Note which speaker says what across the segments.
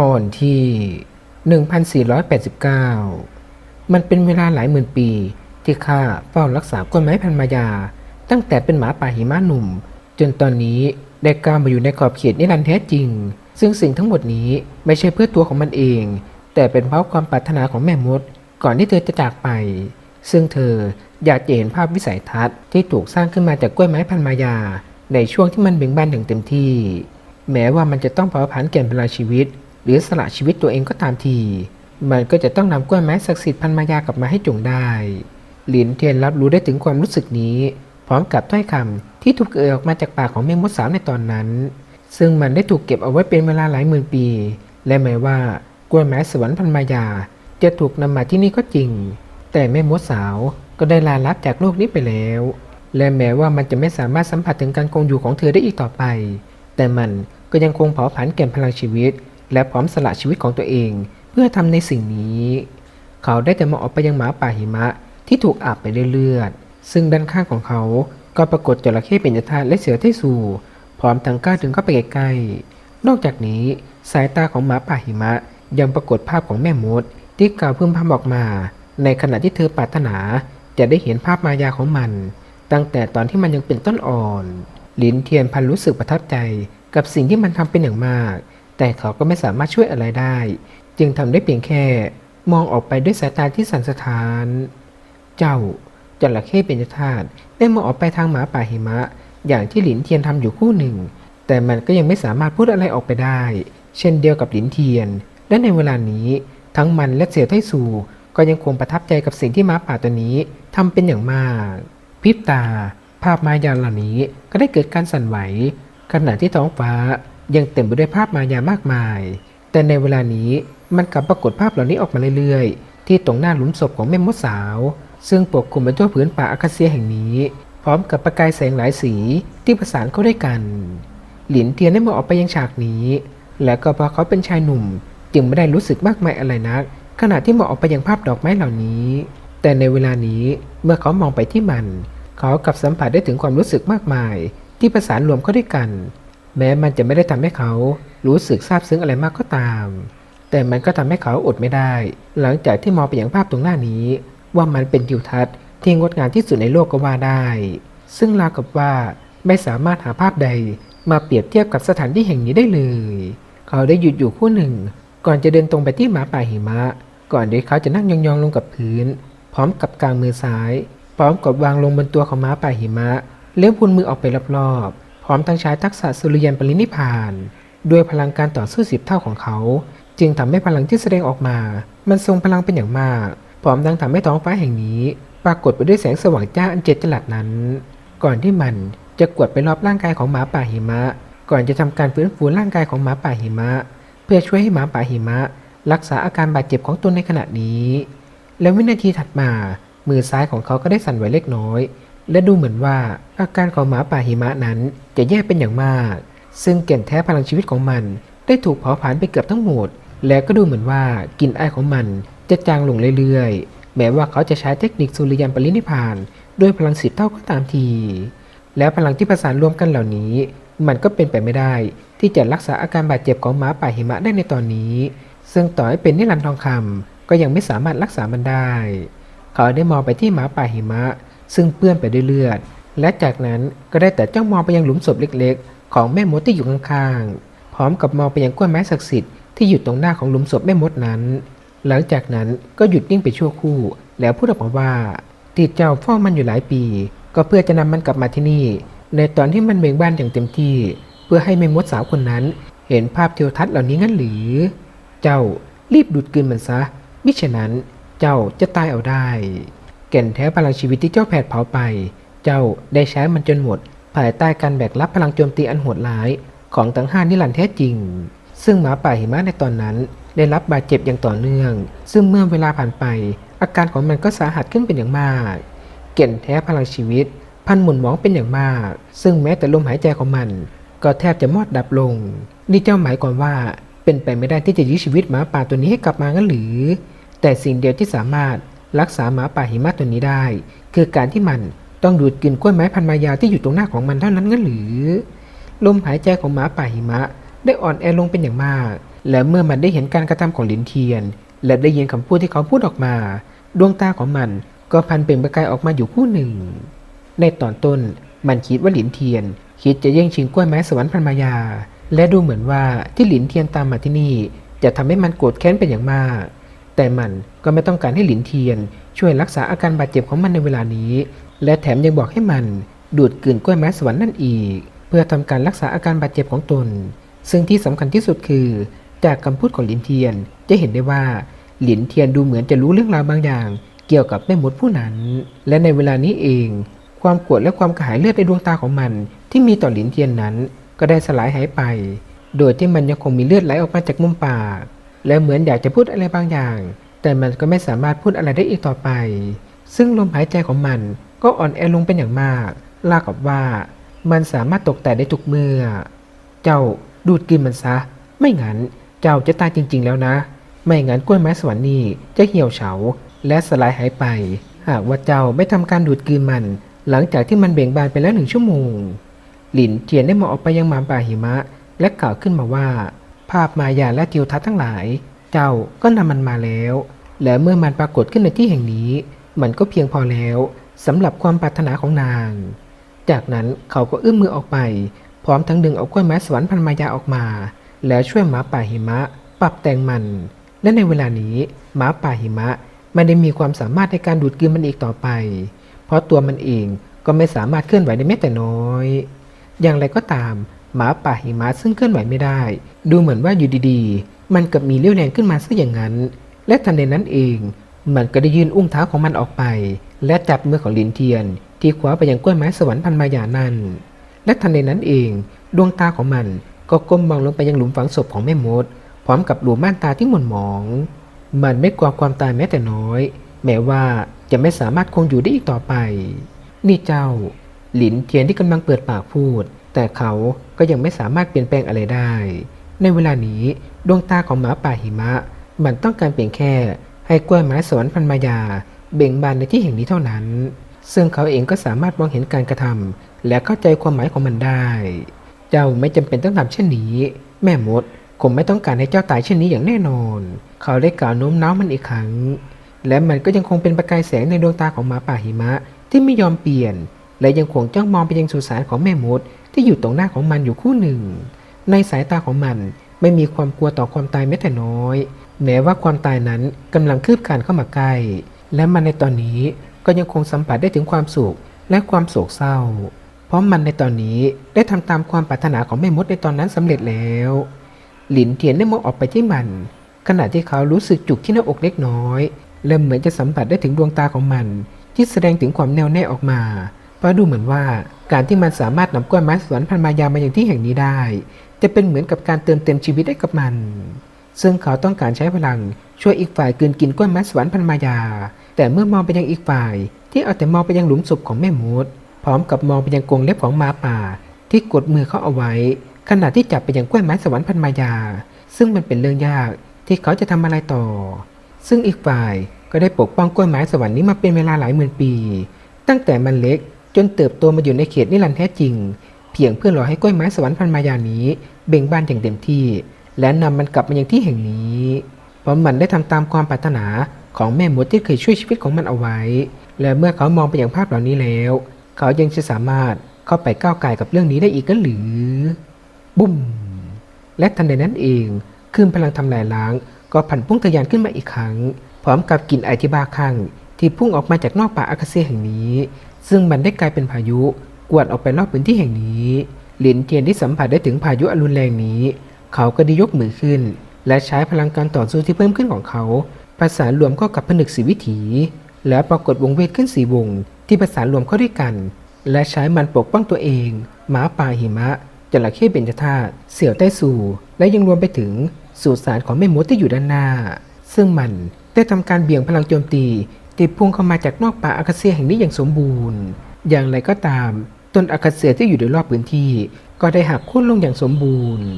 Speaker 1: ตอนที่ 1489 มันเป็นเวลาหลายหมื่นปี ที่ข้าเฝ้ารักษากล้วยไม้พันมายา ตั้งแต่เป็นหมาป่าหิมะหนุ่ม จนตอนนี้ได้ก้าวมาอยู่ในขอบเขตนิรันดร์แท้จริง ซึ่งสิ่งทั้งหมดนี้ไม่ใช่เพื่อตัวของมันเอง แต่เป็นเพราะความปรารถนาของแม่มด ก่อนที่เธอจะจากไป ซึ่งเธออยากจะเห็นภาพวิสัยทัศน์ที่ถูกสร้างขึ้นมาจากกล้วยไม้พันมายา ในช่วงที่มันเบ่งบานอย่างเต็มที่ แม้ว่ามันจะต้องเผาผลาญแก่นพลังชีวิต หรือสละชีวิตตัวเองก็ตามที มันก็จะต้องนำกล้วยไม้ศักดิ์สิทธิ์พันมายากลับมาให้จงได้ หลินเทียนรับรู้ได้ถึงความรู้สึกนี้ พร้อมกับถ้อยคำที่ถูกเอ่ยออกมาจากปากของแมงมดสาวในตอนนั้น ซึ่งมันได้ถูกเก็บเอาไว้เป็นเวลาหลายหมื่นปี และแม้ว่ากล้วยไม้สวรรค์พันมายา จะถูกนำมาที่นี่ก็จริง แต่แม่มดสาวก็ได้ลาลับจากโลกนี้ไปแล้ว และแม้ว่ามันจะไม่สามารถสัมผัสถึงการคงอยู่ของเธอได้อีกต่อไป แต่มันก็ยังคงเผาผลาญแก่นพลังชีวิต และพร้อมสละชีวิตของตัวเอง เพื่อทำในสิ่งนี้ เขาได้แต่มองออกไปยังหมาป่าหิมะที่ถูกอาบไปด้วยเลือด ซึ่งด้านข้างของเขาก็ปรากฏจระเข้เป็นยธาและเสือเทสูพร้อมทั้งก้าวถึงเข้าไปใกล้ๆนอกจากนี้สายตาของหมาป่าหิมะ ยังปรากฏภาพของแม่มดที่กล่าวพึมพำออกมา ในขณะที่เธอปรารถนาจะได้เห็นภาพมายาของมัน ตั้งแต่ตอนที่มันยังเป็นต้นอ่อน ลินเทียนพันรู้สึกประทับใจกับสิ่งที่มันทำเป็นอย่างมาก แต่เขาก็ไม่สามารถช่วยอะไรได้ จึงทำได้เพียงแค่มองออกไปด้วยสายตาที่สันสะท้าน เจ้าจระเข้เป็นธาตุได้มองออกไปทางหมาป่าหิมะ อย่างที่หลินเทียนทำอยู่คู่หนึ่ง แต่มันก็ยังไม่สามารถพูดอะไรออกไปได้ เช่นเดียวกับหลินเทียน และในเวลานี้ทั้งมันและเสี่ยวไทสูก็ยังคงประทับใจกับสิ่งที่หมาป่าตัวนี้ทำเป็นอย่างมากพริบตา ภาพมายาเหล่านี้ก็ได้เกิดการสั่นไหวขณะที่ท้องฟ้า ยังเต็มไปด้วยภาพมายามากมาย แต่ในเวลานี้มันกลับปรากฏภาพเหล่านี้ออกมาเรื่อยๆ ที่ตรงหน้าหลุมศพของแม่มดสาว ซึ่งปกคลุมไปทั่วผืนป่าอาคาเซียแห่งนี้ พร้อมกับประกายแสงหลายสีที่ประสานเข้าด้วยกัน หลินเทียนได้มองออกไปยังฉากนี้ และก็เพราะเขาเป็นชายหนุ่ม จึงไม่ได้รู้สึกมากมายอะไรนัก ขณะที่มองออกไปยังภาพดอกไม้เหล่านี้ แต่ในเวลานี้เมื่อเขามองไปที่มัน เขากลับสัมผัสได้ถึงความรู้สึกมากมาย ที่ประสานรวมเข้าด้วยกัน แม้มันจะไม่ได้ทำให้เขารู้สึกซาบซึ้งอะไรมากก็ตาม แต่มันก็ทำให้เขาอดไม่ได้ หลังจากที่มองไปอย่างภาพตรงหน้านี้ ว่ามันเป็นทิวทัศน์ที่งดงามที่สุดในโลกก็ว่าได้ ซึ่งราวกับว่าไม่สามารถหาภาพใดมาเปรียบเทียบกับสถานที่แห่งนี้ได้เลย เขาได้หยุดอยู่คู่หนึ่ง ก่อนจะเดินตรงไปที่หมาป่าหิมะ ก่อนที่เขาจะนั่งยองๆลงกับพื้น พร้อมกับกางมือซ้าย พร้อมกับวางลงบนตัวของหมาป่าหิมะ เลี้ยวพุนมือออกไปรอบๆ พร้อมทั้งใช้ทักษะสุริยันปรินิพาน ด้วยพลังการต่อสู้สิบเท่าของเขา จึงทำให้พลังที่แสดงออกมา มันทรงพลังเป็นอย่างมาก พร้อมทั้งทำให้ท้องฟ้าแห่งนี้ ปรากฏไปด้วยแสงสว่างจ้าอันเจ็ดจลัดนั้น ก่อนที่มันจะกวดไปรอบร่างกายของหมาป่าหิมะ ก่อนจะทำการฟื้นฟูร่างกายของหมาป่าหิมะ เพื่อช่วยให้หมาป่าหิมะ รักษาอาการบาดเจ็บของตนในขณะนี้ และวินาทีถัดมา มือซ้ายของเขาก็ได้สั่นไหวเล็กน้อย และดูเหมือนว่าอาการของหมาป่าหิมะนั้นจะแย่เป็นอย่างมาก ซึ่งแก่นแท้พลังชีวิตของมัน ได้ถูกเผาผลาญไปเกือบทั้งหมด และก็ดูเหมือนว่ากลิ่นไอายของมันจะจางลงเรื่อยๆ แม้ว่าเขาจะใช้เทคนิคสุริยันปรินิพานด้วยพลังสิบเท่าก็ตามที แล้วพลังที่ประสานรวมกันเหล่านี้ มันก็เป็นไปไม่ได้ ที่จะรักษาอาการบาดเจ็บของหมาป่าหิมะได้ในตอนนี้ ซึ่งต่อให้เป็นนิรันดร์ทองคำก็ยังไม่สามารถรักษามันได้ เขาได้มองไปที่หมาป่าหิมะ ซึ่งเปื้อนไปด้วยเลือด และจากนั้นก็ได้แต่จ้องมองไปยังหลุมศพเล็กๆ ของแม่มดที่อยู่ข้างๆ พร้อมกับมองไปยังกล้วยไม้ศักดิ์สิทธิ์ที่อยู่ตรงหน้าของหลุมศพแม่มดนั้น หลังจากนั้นก็หยุดนิ่งไปชั่วครู่ แล้วพูดออกมาว่าที่เจ้าเฝ้ามันอยู่หลายปี ก็เพื่อจะนำมันกลับมาที่นี่ ในตอนที่มันเบ่งบานอย่างเต็มที่ เพื่อให้แม่มดสาวคนนั้น เห็นภาพเทวทัศน์เหล่านี้งั้นหรือ เจ้ารีบดูดกลืนมันซะมิฉะนั้นเจ้าจะตายเอาได้ ก่นแท้พลังชีวิตที่เจ้าแผดเผาไป เจ้าได้ใช้มันจนหมด ภายใต้การแบกรับพลังโจมตีอันโหดร้าย ของทั้งห้านิรันดร์แท้จริง ซึ่งหมาป่าหิมะในตอนนั้น ได้รับบาดเจ็บอย่างต่อเนื่อง ซึ่งเมื่อเวลาผ่านไป อาการของมันก็สาหัสขึ้นเป็นอย่างมาก เก่นแท้พลังชีวิต พันหมุนหมองเป็นอย่างมาก ซึ่งแม้แต่ลมหายใจของมัน ก็แทบจะมอดดับลง นี่เจ้าหมายความว่าเป็นไปไม่ได้ที่จะยื้อชีวิตหมาป่าตัวนี้ให้กลับมางั้นหรือ แต่สิ่งเดียวที่สามารถ รักษาหมาป่าหิมะตัวนี้ได้ คือการที่มันต้องดูดกินกล้วยไม้พันมายาที่อยู่ตรงหน้าของมันเท่านั้นงั้นหรือ ลมหายใจของหมาป่าหิมะได้อ่อนแอลงเป็นอย่างมาก และเมื่อมันได้เห็นการกระทำของหลินเทียน และได้ยินคำพูดที่เขาพูดออกมา ดวงตาของมันก็พันเปล่งประกายออกมาอยู่คู่หนึ่ง ในตอนต้นมันคิดว่าหลินเทียน คิดจะแย่งชิงกล้วยไม้สวรรค์พันมายา และดูเหมือนว่าที่หลินเทียนตามมาที่นี่ จะทำให้มันโกรธแค้นเป็นอย่างมาก แต่มันก็ไม่ต้องการให้หลินเทียน ช่วยรักษาอาการบาดเจ็บของมันในเวลานี้ และแถมยังบอกให้มันดูดกลืนกล้วยไม้สวรรค์นั่นอีก เพื่อทำการรักษาอาการบาดเจ็บของตน ซึ่งที่สำคัญที่สุดคือ จากคำพูดของหลินเทียนจะเห็นได้ว่าหลินเทียนดูเหมือนจะรู้เรื่องราวบางอย่าง เกี่ยวกับแม่มดผู้นั้น และในเวลานี้เอง ความกรธและความกระหายเลือดในดวงตาของมัน ที่มีต่อหลินเทียนนั้น ก็ได้สลายหายไป โดยที่มันยังคงมีเลือดไหลออกมาจากมุมปาก และเหมือนอยากจะพูดอะไรบางอย่าง แต่มันก็ไม่สามารถพูดอะไรได้อีกต่อไป ซึ่งลมหายใจของมันก็อ่อนแอลงเป็นอย่างมาก ลากับว่า มันสามารถตกแต่ได้ทุกเมื่อ เจ้าดูดกินมันซะ ไม่งั้นเจ้าจะตายจริง ๆ แล้วนะ ไม่งั้นกล้วยไม้สวรรค์นี่จะเหี่ยวเฉาและสลายหายไป หากว่าเจ้าไม่ทำการดูดกลืนมัน หลังจากที่มันเบ่งบานไปแล้วหนึ่งชั่วโมง หลินเทียนได้มองออกไปยังหมาป่าหิมะ และกล่าวขึ้นมาว่าาพมายาและทิวทัศน์ทั้งหลาย เจ้าก็นำมันมาแล้ว และเมื่อมันปรากฏขึ้นในที่แห่งนี้ มันก็เพียงพอแล้วสำหรับความปรารถนาของนาง จากนั้นเขาก็เอื้อมมือออกไป พร้อมทั้งดึงเอากล้วยไม้สวรรค์พันมายาออกมา แล้วช่วยหมาป่าหิมะ ปรับแต่งมัน และในเวลานี้หมาป่าหิมะไม่ได้มีความสามารถในการดูดกลืนมันอีกต่อไป เพราะตัวมันเองก็ไม่สามารถเคลื่อนไหวได้แม้แต่น้อย อย่างไรก็ตาม หมาป่าหิมะซึ่งเคลื่อนไหวไม่ได้ ดูเหมือนว่าอยู่ดีๆ มันกับมีเรี่ยวแรงขึ้นมาซะอย่างนั้น และทันใดนั้นเอง มันก็ได้ยื่นอุ้งเท้าของมันออกไป และจับมือของลินเทียน ที่คว้าไปยังกล้วยไม้สวรรค์พันมายานั่น และทันใดนั้นเอง ดวงตาของมันก็ก้มมองลงไปยังหลุมฝังศพของแม่มด พร้อมกับหลุมม่านตาที่หม่นหมอง มันไม่กลัวความตายแม้แต่น้อย แม้ว่าจะไม่สามารถคงอยู่ได้อีกต่อไป นี่เจ้า หลินเทียนที่กำลังเปิดปากพูด แต่เขา ก็ยังไม่สามารถเปลี่ยนแปลงอะไรได้ ในเวลานี้ดวงตาของหมาป่าหิมะ มันต้องการเพียงแค่ ให้กล้วยไม้สวรรค์พันมายา เบ่งบานในที่แห่งนี้เท่านั้น ซึ่งเขาเองก็สามารถมองเห็นการกระทำและเข้าใจความหมายของมันได้ เจ้าไม่จำเป็นต้องทำเช่นนี้ แม่มดคงไม่ต้องการให้เจ้าตายเช่นนี้อย่างแน่นอน เขาได้กล่าวโน้มน้าวมันอีกครั้ง และมันก็ยังคงเป็นประกายแสงในดวงตาของหมาป่าหิมะที่ไม่ยอมเปลี่ยน และยังคงจ้องมองไปยังสุสานของแม่มดที่อยู่ตรงหน้าของมันอยู่คู่หนึ่ง ในสายตาของมันไม่มีความกลัวต่อความตายแม้แต่น้อย แม้ว่าความตายนั้นกำลังคืบคลานเข้ามาใกล้ และมันในตอนนี้ก็ยังคงสัมผัสได้ถึงความสุขและความโศกเศร้า เพราะมันในตอนนี้ได้ทำตามความปรารถนาของแม่มดในตอนนั้นสำเร็จแล้ว หลินเทียนได้มองออกไปที่มัน ขณะที่เขารู้สึกจุกที่หน้าอกเล็กน้อย และเหมือนจะสัมผัสได้ถึงดวงตาของมัน ที่แสดงถึงความแน่วแน่ออกมา ราะดูเหมือนว่าการที่มันสามารถนำกล้วยไม้สวรรค์พันมายามาอย่างที่แห่งนี้ได้ จะเป็นเหมือนกับการเติมเต็มชีวิตให้กับมัน ซึ่งเขาต้องการใช้พลังช่วยอีกฝ่ายกลืนกินกล้วยไม้สวรรค์พันมายา แต่เมื่อมองไปยังอีกฝ่าย ที่เอาแต่มองไปยังหลุมศพของแม่มดพร้อมกับมองไปยังกรงเล็บของหมาป่า ที่กดมือเขาเอาไว้ ขณะที่จับไปยังกล้วยไม้สวรรค์พันมายา ซึ่งมันเป็นเรื่องยากที่เขาจะทำอะไรต่อ ซึ่งอีกฝ่ายก็ได้ปกป้องกล้วยไม้สวรรค์นี้มาเป็นเวลาหลายหมื่นปี ตั้งแต่มันเล็ก จนเติบโตมาอยู่ในเขตนิรันดร์แท้จริง เพียงเพื่อรอให้กล้วยไม้สวรรค์พันมายานี้เบ่งบานอย่างเต็มที่ และนำมันกลับมายังที่แห่งนี้เพราะมันได้ทำตามความปรารถนาของแม่มดที่เคยช่วยชีวิตของมันเอาไว้ และเมื่อเขามองไปอย่างภาพเหล่านี้แล้ว เขายังจะสามารถเข้าไปก้าวไก่กับเรื่องนี้ได้อีกกันหรือ บุ้ม และทันใดนั้นเองคลื่นพลังทำลายล้าง ก็ผันพุ่งทะยานขึ้นมาอีกครั้ง พร้อมกับกลิ่นไอที่บ้าคลั่งที่พุ่งออกมาจากนอกป่าอาคาเซียแห่งนี้ ซึ่งมันได้กลายเป็นพายุ กวาดออกไปรอบพื้นที่แห่งนี้ หลินเจียนที่สัมผัสได้ถึงพายุอรุณแรงนี้ เขาก็ได้ยกมือขึ้น และใช้พลังการต่อสู้ที่เพิ่มขึ้นของเขา ประสานรวมเข้ากับผนึกสีวิถี และปรากฏวงเวทขึ้นสีวง ที่ประสานรวมเข้าด้วยกัน และใช้มันปกป้องตัวเองหมาป่าหิมะจระเข้เบญจธาตุเสี่ยวใต้สู่ และยังรวมไปถึงสุสานของแม่มดที่อยู่ด้านหน้า ซึ่งมันได้ทำการเบี่ยงพลังโจมตี ที่พุ่งเข้ามาจากนอกป่าอาคาเซียแห่งนี้อย่างสมบูรณ์ อย่างไรก็ตาม ต้นอาคาเซียที่อยู่โดยรอบพื้นที่ ก็ได้หักโค่นลงอย่างสมบูรณ์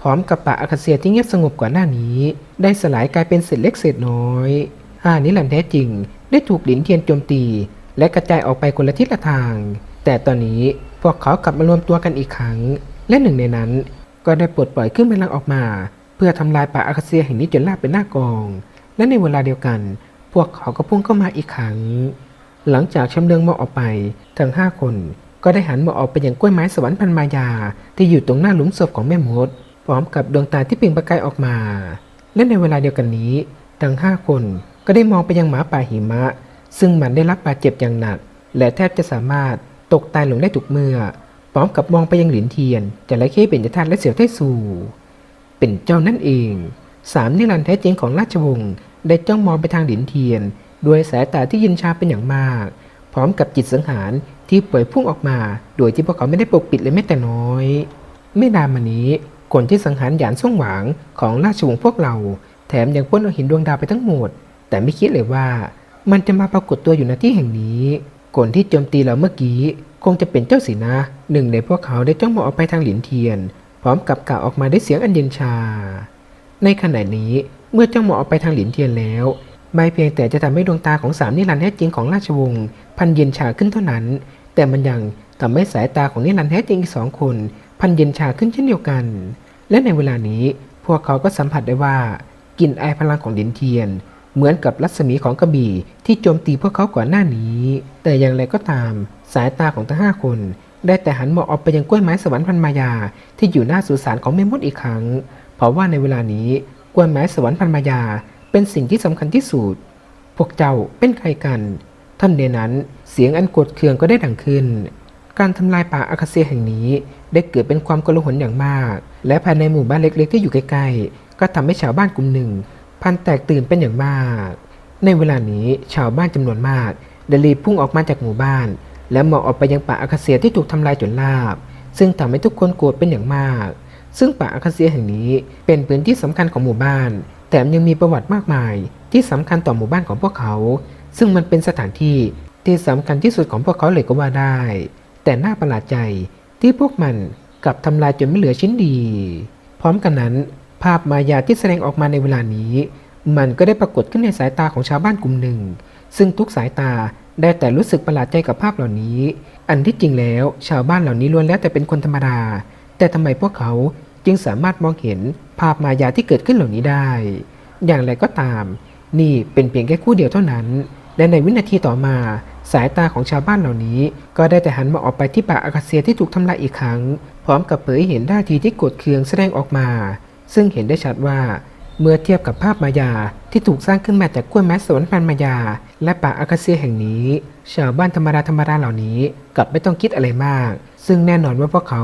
Speaker 1: พร้อมกับป่าอาคาเซียที่เงียบสงบกว่าหน้านี้ ได้สลายกลายเป็นเศษเล็กเศษน้อยห้านิรันแท้จริง ได้ถูกหลินเทียนโจมตี และกระจายออกไปคนละทิศละทาง แต่ตอนนี้พวกเขากลับมารวมตัวกันอีกครั้ง และหนึ่งในนั้น ก็ได้ปลดปล่อยขึ้นพลังออกมาพพื่อทำลายป่าอาคาเซียแห่งนี้จนราบเป็นหน้ากอง และในเวลาเดียวกัน พวกเขาก็พุ่งเข้ามาอีกครั้ง หลังจากชำเลืองมองออกไป ทั้งห้าคนก็ได้หันมองออกไปยังกล้วยไม้สวรรค์พันมายา ที่อยู่ตรงหน้าหลุมศพของแม่มด พร้อมกับดวงตาที่เปล่งประกายออกมา และในเวลาเดียวกันนี้ ทั้งห้าคนก็ได้มองไปยังหมาป่าหิมะ ซึ่งมันได้รับบาดเจ็บอย่างหนัก และแทบจะสามารถตกตายลงได้ทุกเมื่อ พร้อมกับมองไปยังหลินเทียนจระเข้เป็นยทานและเสี่ยวไทซูเป็นเจ้านั่นเอง สามนิรันดร์แท้จริงของราชวงศ์ ได้จ้องมองไปทางหลินเทียน ด้วยสายตาที่เยินชาเป็นอย่างมาก พร้อมกับจิตสังหารที่ปล่อยพุ่งออกมา โดยที่พวกเขาไม่ได้ปกปิดเลยแม้แต่น้อย ไม่นานมานี้ คนที่สังหารหยานส่งหวางของราชวงศ์พวกเรา แถมยังพ่นเอาหินดวงดาวไปทั้งหมด แต่ไม่คิดเลยว่า มันจะมาปรากฏตัวอยู่ณที่แห่งนี้คนที่โจมตีเราเมื่อกี้ คงจะเป็นเจ้าสีนะหนึ่งในพวกเขาได้จ้องมองออกไปทางหลินเทียน พร้อมกับกล่าวออกมาด้วยเสียงอันเย็นชา ในขณะนี้ เมื่อจ้องมองออกไปทางหลินเทียนแล้วไม่เพียงแต่จะทำให้ดวงตาของสามนิรันดร์แท้จริงของราชวงศ์พันเย็นชาขึ้นเท่านั้น แต่มันยังทำให้สายตาของนิรันดร์แท้จริงอีกสองคน พันเย็นชาขึ้นเช่นเดียวกัน และในเวลานี้พวกเขาก็สัมผัสได้ว่ากลิ่นไอพลังของหลินเทียน เหมือนกับรัศมีของกระบี่ที่โจมตีพวกเขาก่อนหน้านี้ แต่อย่างไรก็ตาม สายตาของทั้งห้าคน ได้แต่หันมองออกไปยังกล้วยไม้สวรรค์พันมายาที่อยู่หน้าสุสานของเมมดอีกครั้ง เพราะว่าในเวลานี้ กวยไม้สวรรค์พันมายาเป็นสิ่งที่สำคัญที่สุด พวกเจ้าเป็นใครกัน ท่านเดนั้นเสียงอันกดเคืองก็ได้ดังขึ้น การทำลายป่าอาคาเซียแห่งนี้ได้เกิดเป็นความกลาหลอย่างมาก และภายในหมู่บ้านเล็กๆ ที่อยู่ใกล้ๆ ก็ทำให้ชาวบ้านกลุ่มหนึ่ง พันแตกตื่นเป็นอย่างมาก ในเวลานี้ชาวบ้านจำนวนมากได้รีบพุ่งออกมาจากหมู่บ้าน และมองออกไปยังป่าอาคาเซียที่ถูกทำลายจนราบ ซึ่งทำให้ทุกคนโกรธเป็นอย่างมาก ซึ่งป่าอาคาเซียแห่งนี้เป็นพื้นที่สำคัญของหมู่บ้าน แถมยังมีประวัติมากมาย ที่สำคัญต่อหมู่บ้านของพวกเขา ซึ่งมันเป็นสถานที่ที่สำคัญที่สุดของพวกเขาเลยก็ว่าได้ แต่น่าประหลาดใจที่พวกมันกลับทำลายจนไม่เหลือชิ้นดี พร้อมกันนั้น ภาพมายาที่แสดงออกมาในเวลานี้ มันก็ได้ปรากฏขึ้นในสายตาของชาวบ้านกลุ่มหนึ่ง ซึ่งทุกสายตาได้แต่รู้สึกประหลาดใจกับภาพเหล่านี้ อันที่จริงแล้ว ชาวบ้านเหล่านี้ล้วนแล้วแต่เป็นคนธรรมดา แต่ทำไมพวกเขาจึงสามารถมองเห็นภาพมายาที่เกิดขึ้นเหล่านี้ได้ อย่างไรก็ตาม นี่เป็นเพียงแค่คู่เดียวเท่านั้น และในวินาทีต่อมาสายตาของชาวบ้านเหล่านี้ ก็ได้แต่หันมาออกไปที่ป่าอากาเซียที่ถูกทำลายอีกครั้ง พร้อมกับเผยเห็นท่าทีที่โกรธเคืองแสดงออกมา ซึ่งเห็นได้ชัดว่า เมื่อเทียบกับภาพมายาที่ถูกสร้างขึ้นมาจากกล้วยไม้สวนพันมายา และป่าอากาเซียแห่งนี้ ชาวบ้านธรรมดาธรรมดาเหล่านี้กลับไม่ต้องคิดอะไรมาก ซึ่งแน่นอนว่าพวกเขา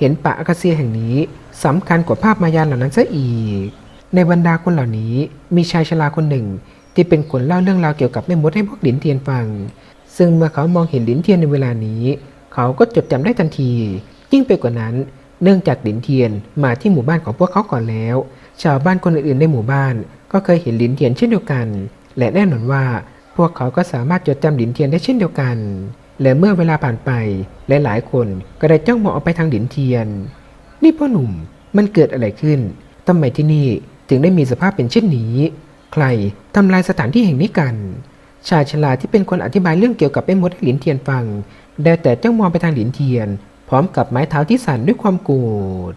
Speaker 1: เห็นป่าอากาเซียแห่งนี้สำคัญกว่าภาพมายาเหล่านั้นซะอีก ในบรรดาคนเหล่านี้มีชายชราคนหนึ่ง ที่เป็นคนเล่าเรื่องราวเกี่ยวกับแม่มดให้พวกหลินเทียนฟัง ซึ่งเมื่อเขามองเห็นหลินเทียนในเวลานี้ เขาก็จดจำได้ทันที ยิ่งไปกว่านั้น เนื่องจากหลินเทียนมาที่หมู่บ้านของพวกเขาก่อนแล้ว ชาวบ้านคนอื่นๆในหมู่บ้าน ก็เคยเห็นหลินเทียนเช่นเดียวกัน และแน่นอนว่า พวกเขาก็สามารถจดจำหลินเทียนได้เช่นเดียวกัน และเมื่อเวลาผ่านไปหลายๆคนก็ได้จ้องมองออกไปทางหลินเทียน นี่พ่อหนุ่มมันเกิดอะไรขึ้นทำไมที่นี่ถึงได้มีสภาพเป็นเช่นนี้ ใครทำลายสถานที่แห่งนี้กัน ชายชราที่เป็นคนอธิบายเรื่องเกี่ยวกับไอ้มดให้หลินเทียนฟัง ได้แต่จ้องมองไปทางหลินเทียน พร้อมกับไม้เท้าที่สั่นด้วยความโกรธ